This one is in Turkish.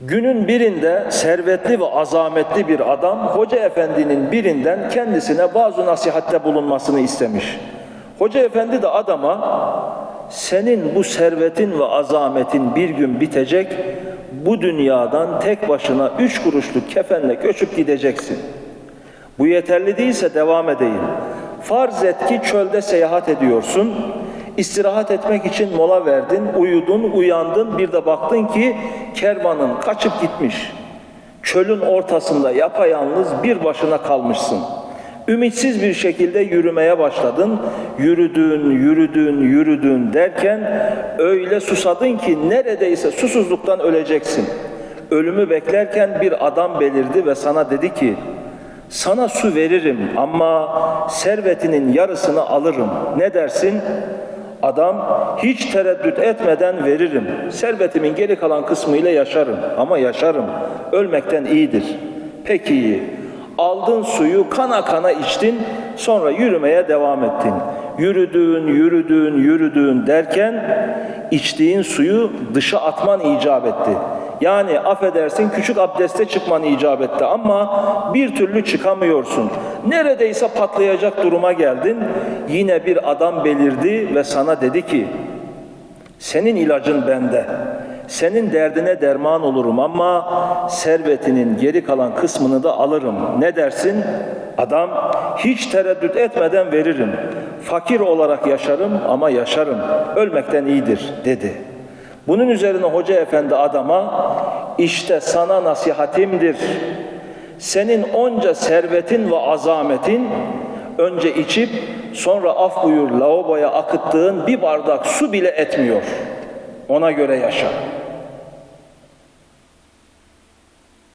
Günün birinde servetli ve azametli bir adam hoca efendinin birinden kendisine bazı nasihatte bulunmasını istemiş. Hoca efendi de adama senin bu servetin ve azametin bir gün bitecek. Bu dünyadan tek başına üç kuruşluk kefenle göçüp gideceksin. Bu yeterli değilse devam edeyim. Farz et ki çölde seyahat ediyorsun. İstirahat etmek için mola verdin, uyudun, uyandın. Bir de baktın ki kervanın kaçıp gitmiş. Çölün ortasında yapayalnız bir başına kalmışsın. Ümitsiz bir şekilde yürümeye başladın. Yürüdün, yürüdün, yürüdün derken öyle susadın ki neredeyse susuzluktan öleceksin. Ölümü beklerken bir adam belirdi ve sana dedi ki: sana su veririm ama servetinin yarısını alırım. Ne dersin? Adam hiç tereddüt etmeden veririm. Servetimin geri kalan kısmıyla yaşarım ama yaşarım. Ölmekten iyidir. Peki. Aldın suyu kana kana içtin sonra yürümeye devam ettin. Yürüdün, yürüdün, yürüdün derken içtiğin suyu dışa atman icap etti. Yani affedersin küçük abdeste çıkman icap etti ama bir türlü çıkamıyorsun. Neredeyse patlayacak duruma geldin. Yine bir adam belirdi ve sana dedi ki senin ilacın bende. Senin derdine derman olurum ama servetinin geri kalan kısmını da alırım. Ne dersin? Adam hiç tereddüt etmeden veririm. Fakir olarak yaşarım ama yaşarım. Ölmekten iyidir dedi. Bunun üzerine hoca efendi adama işte sana nasihatimdir. Senin onca servetin ve azametin önce içip sonra af buyur lavaboya akıttığın bir bardak su bile etmiyor. Ona göre yaşa.